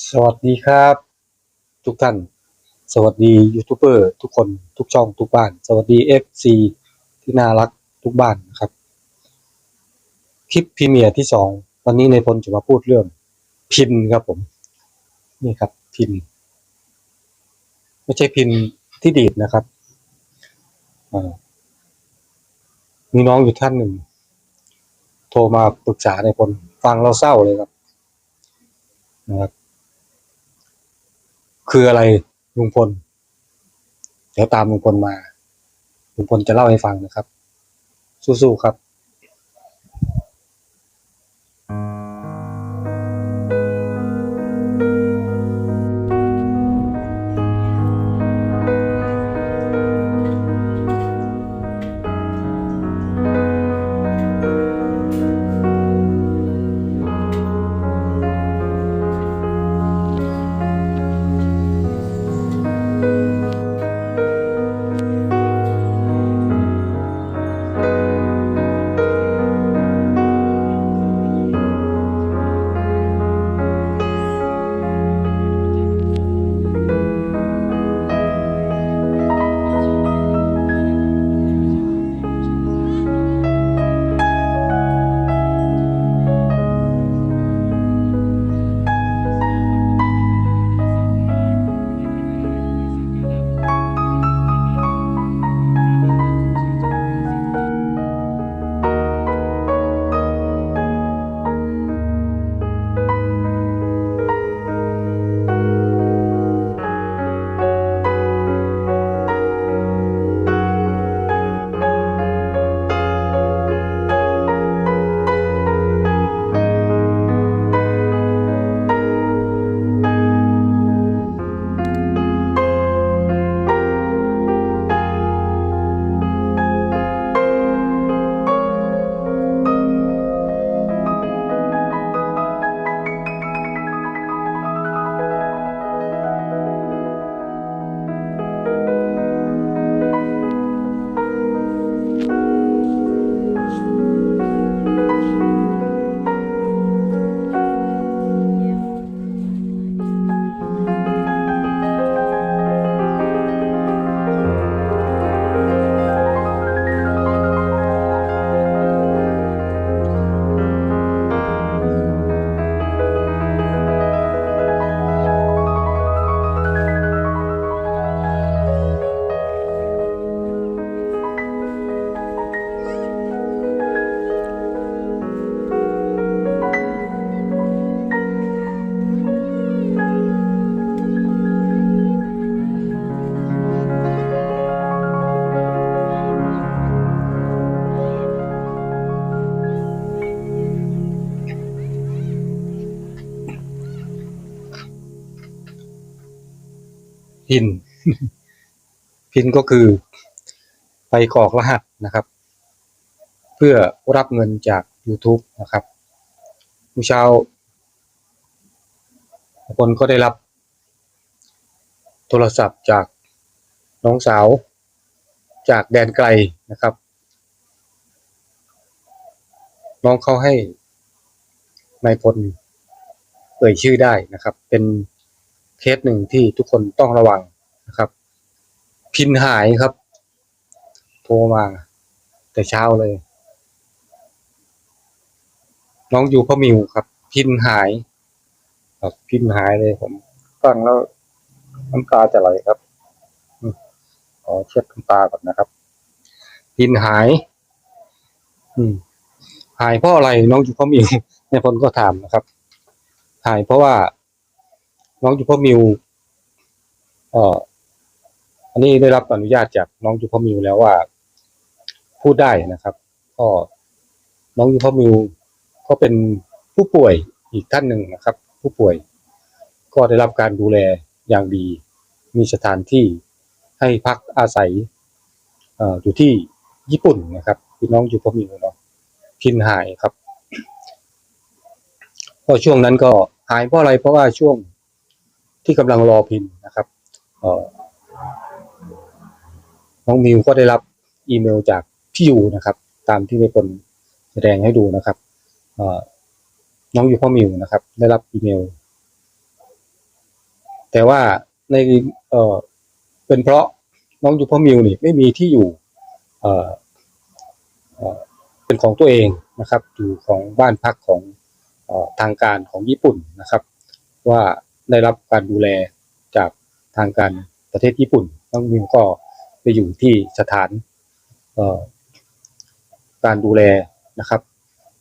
สวัสดีครับ ทุกท่าน สวัสดียูทูบเบอร์ทุกคนทุกช่องทุกบ้าน สวัสดี FC ที่น่ารักทุกบ้านนะครับ คลิปพรีเมียร์ที่สองวันนี้ในพลจะมาพูดเรื่องพินครับผม นี่ครับพิน ไม่ใช่พินที่ดีดนะครับมีน้องอยู่ท่านหนึ่ง โทรมาปรึกษาในพลฟังเราเศร้าเลยครับนะครับ คืออะไรลุงพล เดี๋ยวตามลุงพลมาลุงพลจะเล่าให้ฟังนะครับ สู้ๆครับ พิน พินก็คือไปกรอกรหัสนะครับ เพื่อรับเงินจาก YouTube นะครับเมื่อเช้าคนก็ได้รับโทรศัพท์จากน้องสาวจากแดนไกลนะครับ น้องเขาให้นายพลเอ่ยชื่อได้นะครับ เป็น เคสหนึ่งที่ทุกคนต้องระวังนะครับ พินหายครับ โทรมา แต่เช้าเลย น้องอยู่พ่อมิวครับ พินหายครับพินหายเลยผมฟังแล้วน้ำตาจะไหลครับขอเช็ดน้ำตาก่อนนะครับ พินหาย อืม หายเพราะอะไรน้องอยู่พ่อมิวในคนก็ถามนะครับ หายเพราะว่า น้องอยู่พ่อมิวเอ่ออันนี้ได้รับอนุญาตจากน้องอยู่พ่อมิวแล้วว่า พูดได้นะครับ ก็น้องอยู่พ่อมิวก็เป็นผู้ป่วยอีกท่านหนึ่งนะครับ ผู้ป่วยก็ได้รับการดูแลอย่างดี มีสถานที่ให้พักอาศัยเอ่ออยู่ที่ญี่ปุ่นนะครับพี่น้องอยู่พ่อมิวเนาะพินหายครับก็ช่วงนั้นก็หายเพราะอะไรเพราะว่าช่วง ที่กำลังรอพินนะครับน้องมิวก็ได้รับอีเมลจากพี่ยูนะครับ ตามที่ในคนแสดงให้ดูนะครับน้องอยู่พ่อมิวนะครับ ได้รับอีเมล แต่ว่าในเเป็นเพราะน้องยูพอมิวนี่ไม่มีที่อยู่เเป็นของตัวเองนะครับ อยู่ของบ้านพักของอทางการของญี่ปุ่นนะครับ ว่า ได้รับการดูแลจากทางการประเทศญี่ปุ่นน้องมิวก็ไปอยู่ที่สถานการดูแลนะครับ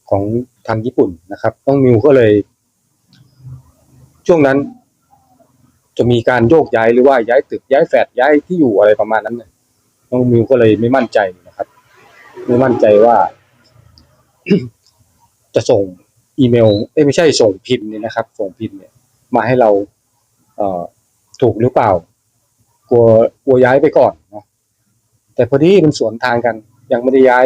ของทางญี่ปุ่นนะครับน้องมิวก็เลย ช่วงนั้น จะมีการโยกย้ายหรือว่าย้ายตึกย้ายแฟลตย้ายที่อยู่อะไรประมาณนั้นเน้องมิวก็เลยไม่มั่นใจนะครับ ไม่มั่นใจว่า จะส่งอีเมล เอ้ไม่ใช่ส่งพิมพ์เนี่ยนะครับ ส่งพิมพ์เนี่ย มาให้เราเออถูกหรือเปล่ากลัวกลัวย้ายไปก่อนเนาะแต่พอดีมันสวนทางกัน ยังไม่ได้ย้าย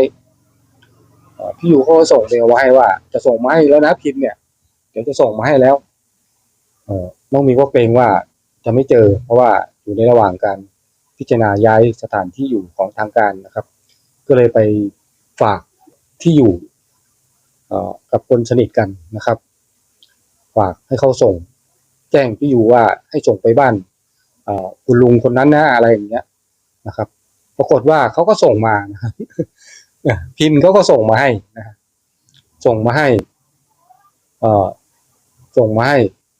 เอ่อพี่เขาส่งเมลมาให้ว่า จะส่งมาให้แล้วนะพิมพ์เนี่ย เดี๋ยวจะส่งมาให้แล้วเออน้องมีก็เกรงว่าจะไม่เจอ เพราะว่าอยู่ในระหว่างการพิจารณาย้ายสถานที่อยู่ของทางการนะครับ ก็เลยไปฝากที่อยู่กับคนสนิทกันนะครับ ฝากให้เขาส่ง จ้งที่อยู่ว่าให้ส่งไปบ้านคุณลุงคนนั้นนะอะไรอย่างเงี้ยนะครับ ปรากฏว่าเขาก็ส่งมานะครับพิมพ์เขาก็ส่งมาให้นะส่งมาให้ เออส่งมาให้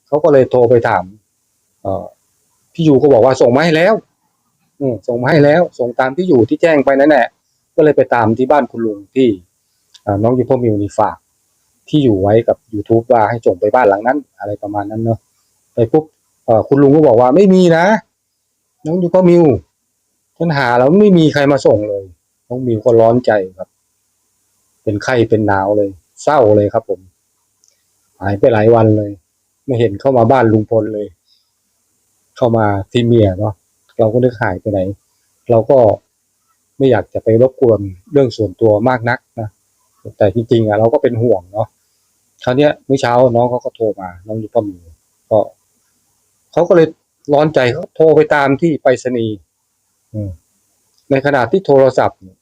เขาก็เลยโทรไปถาม เอ่อพี่ยูก็บอกว่าส่งมาให้แล้ว อืส่งมาให้แล้ว ส่งตามที่อยู่ที่แจ้งไปนั่นแหละก็เลยไปตามที่บ้านคุณลุงที่น้องยูพ่อมิวนี่ฝาก ที่อยู่ไว้กับ YouTube ว่าให้ส่งไปบ้านหลังนั้น อะไรประมาณนั้นเนอะ ไปปุ๊บคุณลุงก็บอกว่าไม่มีนะน้องยูพ่อมิวฉันหาแล้วไม่มีใครมาส่งเลยน้องมิวก็ร้อนใจครับ เป็นไข้เป็นหนาวเลย เศร้าเลยครับ ผม หายไปหลายวันเลย ไม่เห็นเข้ามาบ้านลุงพลเลย เข้ามาที่เมียเนาะเราก็นึกหายไปไหน เราก็ไม่อยากจะไปรบกวนเรื่องส่วนตัวมากนักนะแต่จริงๆอะเราก็เป็นห่วงเนาะคราวเนี้ยเมื่อเช้าน้องเขาก็โทรมา น้องยูป้อมอยู่ก็ เขาก็เลยร้อนใจเขาโทรไปตามที่ไปรษณีย์อืมในขณะที่โทรศัพท์เนี่ย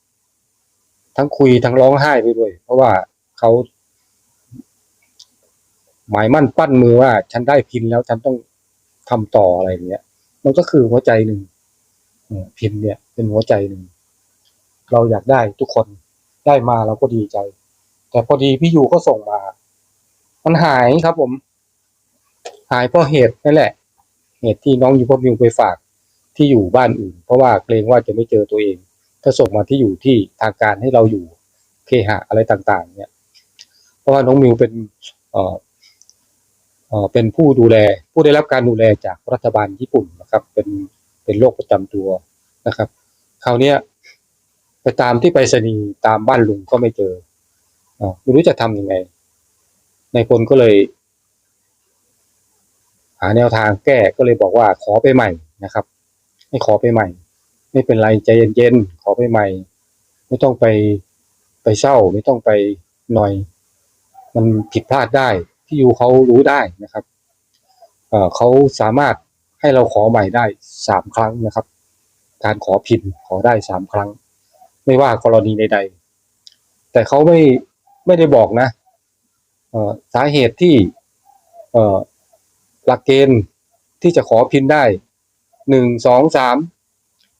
ทั้งคุยทั้งร้องไห้ไปด้วย เพราะว่าเขาหมายมั่นปั้นมือว่า ฉันได้พินแล้วฉันต้องทำต่ออะไรอย่างเงี้ย มันก็คือหัวใจหนึ่งเออพินเนี่ย เป็นหัวใจหนึ่งเราอยากได้ทุกคนได้มาเราก็ดีใจ แต่พอดีพี่ยูก็ส่งมา มันหายครับผม หายเพราะเหตุนั่นแหละ เหตุที่น้องยูพอมิวไปฝากที่อยู่บ้านอื่น เพราะว่าเกรงว่าจะไม่เจอตัวเอง ถ้าส่งมาที่อยู่ที่ทางการให้เราอยู่เคหะอะไรต่างๆ เนี่ย เพราะว่าน้องมิวเป็นเอ่อเอ่อเป็นผู้ดูแล ผู้ได้รับการดูแลจากรัฐบาลญี่ปุ่นนะครับ เป็นเป็นโรคประจำตัวนะครับ คราวเนี้ยไปตามที่ไปรษณีย์ตามบ้านลุงก็ไม่เจออไม่รู้จะทำยังไงนายพลก็เลยาแนวทางแก้ก็เลยบอกว่าขอไปใหม่นะครับให้ขอไปใหม่ ไม่เป็นไรใจเย็นๆขอไปใหม่ ไม่ต้องไปไปเศร้า ไม่ต้องไปหน่อย มันผิดพลาดได้ที่อยู่เขารู้ได้นะครับเเขาสามารถให้เราขอใหม่ได้สามครั้งนะครับ การขอพินขอได้สามครั้ง ไม่ว่ากรณีใดๆ แต่เขาไม่ไม่ได้บอกนะสาเหตุที่ หลักเกณฑ์ที่จะขอพินได้หนึ่งสองสาม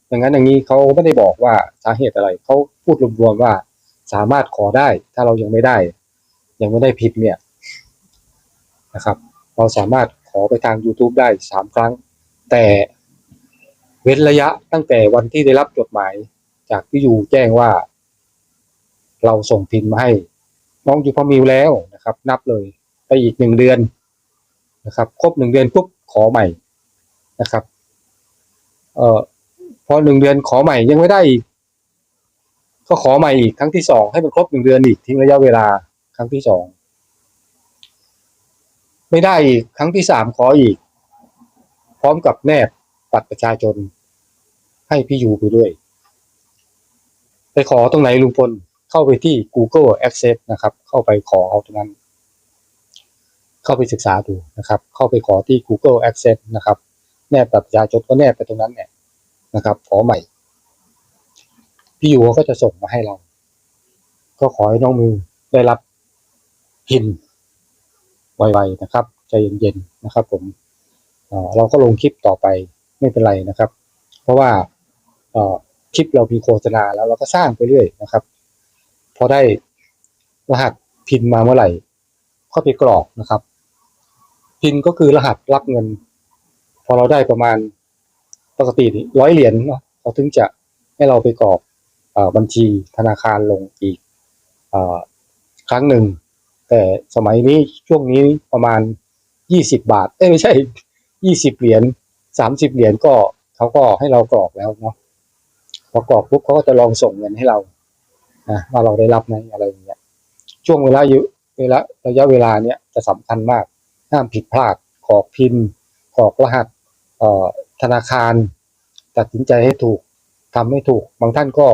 อย่างนั้นอย่างนี้เขาไม่ได้บอกว่าสาเหตุอะไรเขาพูดรวมๆว่าสามารถขอได้ถ้าเรายังไม่ได้ ยังไม่ได้พินเนี่ยนะครับ เราสามารถขอไปทาง YouTube ได้สามครั้ง แต่เว้นระยะตั้งแต่วันที่ได้รับจดหมายจากพี่ยูแจ้งว่า เราส่งพินมาให้ น้องยูพอมิวแล้วนะครับ นับเลยไปอีกหนึ่งเดือน นะครับ ครบหนึ่งเดือนปุ๊บขอใหม่นะครับเอ่อพอหนึ่งเดือนขอใหม่ยังไม่ได้อีกก็ขอใหม่อีกครั้งที่สองให้มันครบหนึ่งเดือนอีกทิ้งระยะเวลาครั้งที่สองไม่ได้อีกครั้งที่สามขออีก พร้อมกับแนบบัตรประชาชนให้พี่ยูไปด้วย ไปขอตรงไหนลุงพลเข้าไปที่ Google Access นะครับ เข้าไปขอเอาตรงนั้น เข้าไปศึกษาดูนะครับ เข้าไปขอที่ Google Access นะครับ แนบบัตรประชาชนก็แนบไปตรงนั้นเนี่ยนะครับ ขอใหม่ พี่ยูเขาก็จะส่งมาให้เรา ก็ขอให้น้องมือได้รับพินไวๆนะครับใจเย็นๆนะครับ ผมเราก็ลงคลิปต่อไปไม่เป็นไรนะครับ เพราะว่าคลิปเรามีโฆษณาแล้วเราก็สร้างไปเรื่อยนะครับ พอได้รหัสพินมาเมื่อไหร่ก็ไปกรอกนะครับ พินก็คือรหัสรับเงิน พอเราได้ประมาณปกติร้อยเหรียญเนาะเขาถึงจะให้เราไปกรอกบัญชีธนาคารลงอีกอครั้งหนึ่ง แต่สมัยนี้ช่วงนี้ประมาณยี่สิบาทเอ้ไม่ใช่ยี่สิบเหรียญสามสิบเหรียญก็เขาก็ให้เรากรอกแล้วเนาะพอกรอกปุ๊บเขาก็จะลองส่งเงินให้เรานะว่าเราได้รับไหมอะไรอย่างเงี้ยช่วงเวลายู่เวลาระยะเวลาเนี้ยจะสำคัญมาก ห้ามผิดพลาดกรอกพินกรอกรหัสธนาคาร ตัดสินใจให้ถูกทำให้ถูก บางท่านก็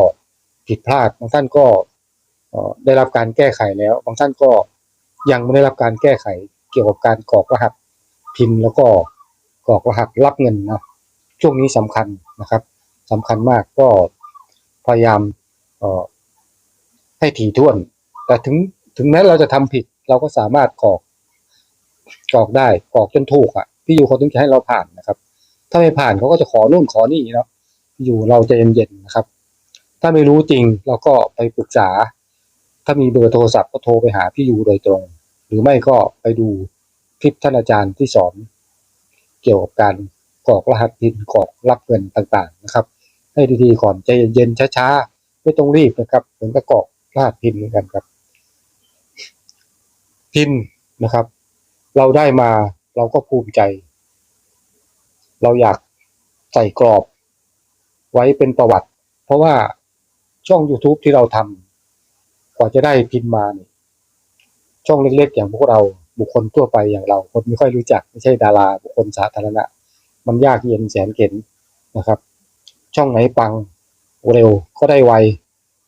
ผิดพลาด บางท่านก็ได้รับการแก้ไขแล้ว บางท่านก็ยังไม่ได้รับการแก้ไขเกี่ยวกับการกรอกรหัสพินแล้วก็กรอกรหัสรับเงินนะช่วงนี้สำคัญนะครับสำคัญมากก็พยายามให้ถี่ถ้วน แต่ถึงถึงแม้เราจะทำผิดเราก็สามารถกรอก กรอกได้กรอกจนถูกอะพี่ยูเขาถึงจะให้เราผ่านนะครับ ถ้าไม่ผ่านเขาก็จะขอนู่นขอนี่เนาะพี่ยูเราใจะเย็นๆนะครับ ถ้าไม่รู้จริงเราก็ไปปรึกษา ถ้ามีเบอร์โทรศัพท์ก็โทรไปหาพี่ยูโดยตรง หรือไม่ก็ไปดูคลิปท่านอาจารย์ที่สอนเกี่ยวกับการกรอกรหัสพินกรอกรับเงินต่างๆนะครับ ให้ดีๆก่อนใจเย็นๆช้าๆไม่ต้องรีบนะครับเหมือนกับกรอกรหัสพินเหมือนกันครับ พินนะครับ เราได้มาเราก็ภูมิใจ เราอยากใส่กรอบไว้เป็นประวัติ เพราะว่าช่อง YouTube ที่เราทำกว่าจะได้พินมาเนี่ยช่องเล็กๆ อย่างพวกเราบุคคลทั่วไปอย่างเรา คนไม่ค่อยรู้จักไม่ใช่ดารา บุคคลสาธารณะ มันยากเย็นแสนเข็นนะครับ ช่องไหนปังเร็วก็ได้ไว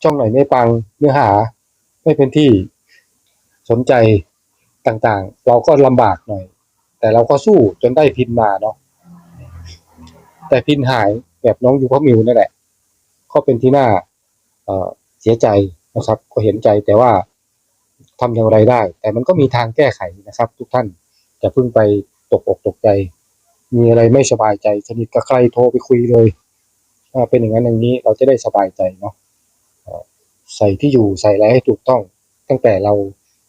ช่องไหนไม่ปังเนื้อหา ไม่เป็นที่สนใจ ต่างๆ เราก็ลำบากหน่อย แต่เราก็สู้จนได้พินมาเนาะแต่พินหายแบบน้องยูพมิวนั่นแหละ ก็เป็นที่น่าเสียใจนะครับ ก็เห็นใจแต่ว่าทำอย่างไรได้ แต่มันก็มีทางแก้ไขนะครับ ทุกท่านจะเพิ่งไปตกอกตกใจ มีอะไรไม่สบายใจสนิทกับใครโทรไปคุยเลยถ้าเป็นอย่างนั้นอย่างนี้เราจะได้สบายใจเนาะใส่ที่อยู่ใส่อะไรให้ถูกต้อง ตั้งแต่เรา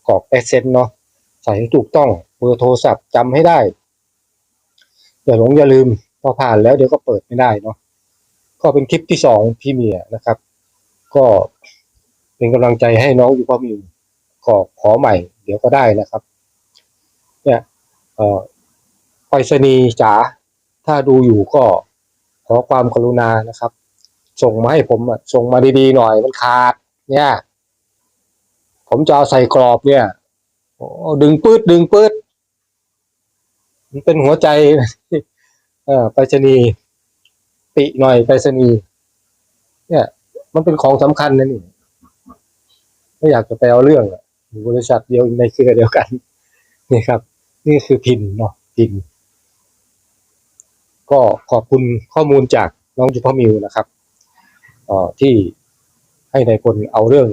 กรอกเอเซนเนาะ ใส่ให้ถูกต้องเบอร์โทรศัพท์จำให้ได้ อย่าหลงอย่าลืม พอผ่านแล้วเดี๋ยวก็เปิดไม่ได้เนาะก็เป็นคลิปที่สองพี่เมียนะครับ ก็เป็นกำลังใจให้น้องอยู่พ่อมิวก็ขอใหม่ เดี๋ยวก็ได้นะครับ เนี่ยเอ่อไปรษณีย์จ๋าถ้าดูอยู่ก็ขอความกรุณานะครับ ส่งมาให้ผมส่งมาดีๆหน่อยมันขาด เนี่ย ผมจะเอาใส่กรอบเนี่ย ดึงปืดดึงปืดมันเป็นหัวใจ เออไปรษณีติหน่อยไปรษณีเนี่ย มันเป็นของสำคัญนะนี่ไม่อยากจะไปเอาเรื่องอะอยู่บริษัทเดียวในเครือเดียวกัน นี่ครับ นี่คือพินเนาะพิน ก็ขอบคุณข้อมูลจากน้องยูพมิวนะครับอ่อที่ให้นายพลเอาเรื่อง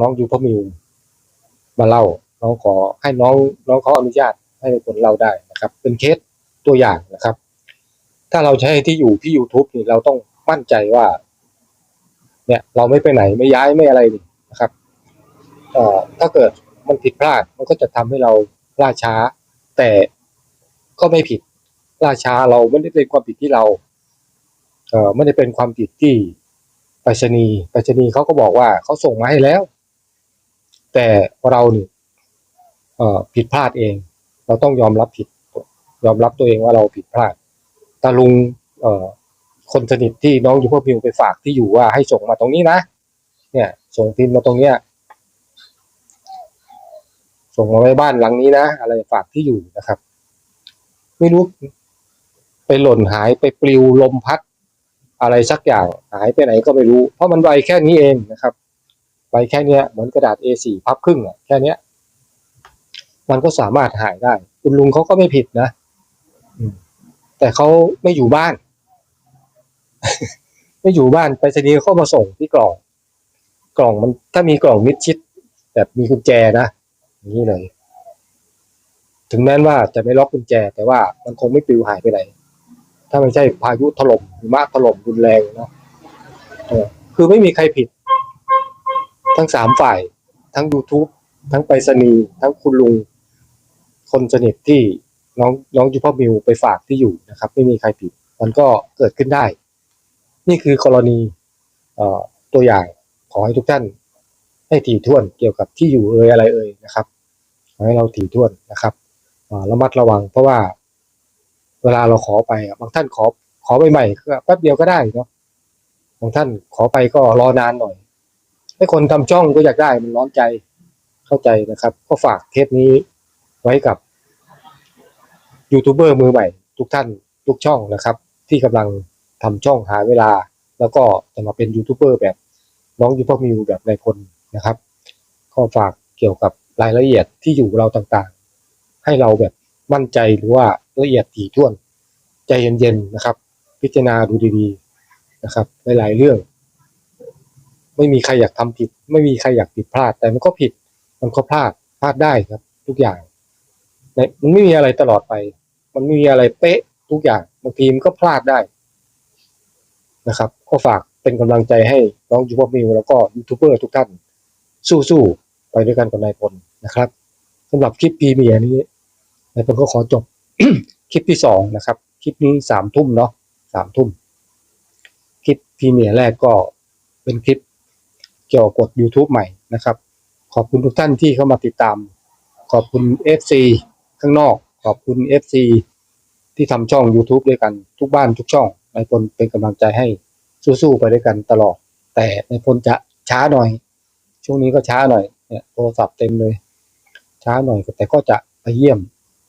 น้องยูพมิวมาเล่า้องขอให้น้องน้องเขาอนุญาตให้คนเล่าได้นะครับ เป็นเคสตัวอย่างนะครับ ถ้าเราใช้ที่อยู่ที่ YouTube นี่เราต้องมั่นใจว่า เนี่ยเราไม่ไปไหนไม่ย้ายไม่อะไรนี่นะครับเอ่อถ้าเกิดมันผิดพลาดมันก็จะทำให้เราล่าช้า แต่ก็ไม่ผิดล่าช้าเราไม่ได้เป็นความผิดที่เราเอ่อไม่ได้เป็นความผิดที่ไปรษณีย์ไปรษณีย์เขาก็บอกว่าเขาส่งมาให้แล้ว แต่เราเนี่ย ผิดพลาดเอง เราต้องยอมรับผิด ยอมรับตัวเองว่าเราผิดพลาดตาลุงเออคนสนิทที่น้องอยู่พวกพิวไปฝากที่อยู่ว่าให้ส่งมาตรงนี้นะเนี่ย ส่งพิมพ์มาตรงเนี้ย ส่งมาไว้บ้านหลังนี้นะอะไรฝากที่อยู่นะครับ ไม่รู้ไปหล่นหายไปปลิวลมพัด อะไรสักอย่างหายไปไหนก็ไม่รู้ เพราะมันใบแค่นี้เองนะครับใบแค่เนี้ยเหมือนกระดาษ A4 พับครึ่งอะแค่เนี้ย มันก็สามารถหายได้ คุณลุงเขาก็ไม่ผิดนะแต่เขาไม่อยู่บ้าน ไม่อยู่บ้านไปรษณีย์เขามาส่งที่กล่อง กล่องมันถ้ามีกล่องมิดชิด แบบมีกุญแจนะอย่างนี้เลย ถึงแม้ว่าจะไม่ล็อกกุญแจ แต่ว่ามันคงไม่ปลิวหายไปไหนถ้าไม่ใช่พายุถล่มหิมะถล่มรุนแรงเนาะคือไม่มีใครผิด ทั้งสามฝ่าย ทั้ง YouTube ทั้งไปรษณีย์ทั้งคุณลุง คนสนิทที่น้องน้องยูพ่อมิวไปฝากที่อยู่นะครับ ไม่มีใครผิด มันก็เกิดขึ้นได้ นี่คือกรณีตัวอย่างขอให้ทุกท่านให้ถี่ถ้วนเกี่ยวกับที่อยู่เอ่ยอะไรเอ่ยนะครับขอให้เราถี่ถ้วนนะครับระมัดระวัง เพราะว่า เวลาเราขอไปบางท่านขอขอใหม่ๆก็แป๊บเดียวก็ได้เนาะบางท่านขอไปก็รอนานหน่อยให้คนทำช่องก็อยากได้มันร้อนใจเข้าใจนะครับ ก็ฝากเทปนี้ไว้กับ ยูทูบเบอร์มือใหม่ทุกท่านทุกช่องนะครับ ที่กำลังทำช่องหาเวลา แล้วก็จะมาเป็นยูทูบเบอร์แบบน้องยูพ่อมิวแบบนายพลนะครับก็ฝากเกี่ยวกับรายละเอียดที่อยู่เราต่างๆ ให้เราแบบมั่นใจหรือว่าละเอียดถี่ถ้วน ใจเย็นๆนะครับ พิจารณาดูดีๆนะครับหลายๆเรื่อง ไม่มีใครอยากทำผิด ไม่มีใครอยากผิดพลาด แต่มันก็ผิดมันก็พลาดพลาดได้ครับ ทุกอย่างในมันไม่มีอะไรตลอดไป มันไม่มีอะไรเป๊ะทุกอย่างบางทีมันก็พลาดได้นะครับ ก็ฝากเป็นกำลังใจให้น้องยูบมิวแล้วก็ยูทูบเบอร์ทุกท่าน สู้ๆไปด้วยกันกับนายพลนะครับสำหรับคลิปพีเมียนี้นายพลก็ขอจบคลิปที่สองนะครับ คลิปนี้สามทุ่มเนาะสามทุ่มคลิปพีเมียแรกก็เป็นคลิปเกี่ยวกับกด YouTube ใหม่นะครับ ขอบคุณทุกท่านที่เข้ามาติดตาม ขอบคุณ FC ข้างนอก ขอบคุณ FC ที่ทำช่อง YouTube ด้วยกันทุกบ้านทุกช่องนายพลเป็นกำลังใจให้สู้ๆไปด้วยกันตลอด แต่นายพลจะช้าหน่อย ช่วงนี้ก็ช้าหน่อยเนี่ยโทรศัพท์เต็มเลย ช้าหน่อยแต่ก็จะไปเยี่ยม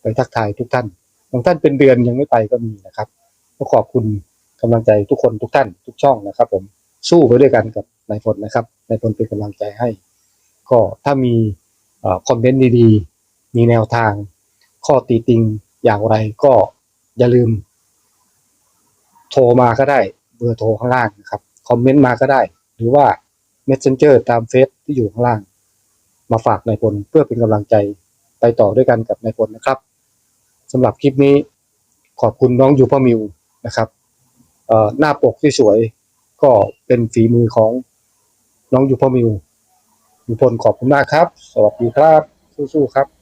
ไปทักทายทุกท่านบางท่านเป็นเดือนยังไม่ไปก็มีนะครับก็ขอบคุณกำลังใจทุกคนทุกท่านทุกช่องนะครับ ผมสู้ไปด้วยกันกับนายพลนะครับนายพลเป็นกำลังใจให้ ก็ถ้ามีคอมเมนต์ดีๆ มีแนวทาง ข้อตีติงอย่างไรก็อย่าลืม โทรมาก็ได้เบอร์โทรข้างล่างนะครับ คอมเมนต์มาก็ได้ หรือว่า Messenger ตามเฟซที่อยู่ข้างล่าง มาฝากนายพลเพื่อเป็นกำลังใจไปต่อด้วยกันกับนายพลนะครับสำหรับคลิปนี้ขอบคุณน้องยูพ่อมิวนะครับหน้าปกที่สวยก็เป็นฝีมือของน้องยูพ่อมิวยูพลขอบคุณมากครับ สวัสดีครับ สู้ๆครับ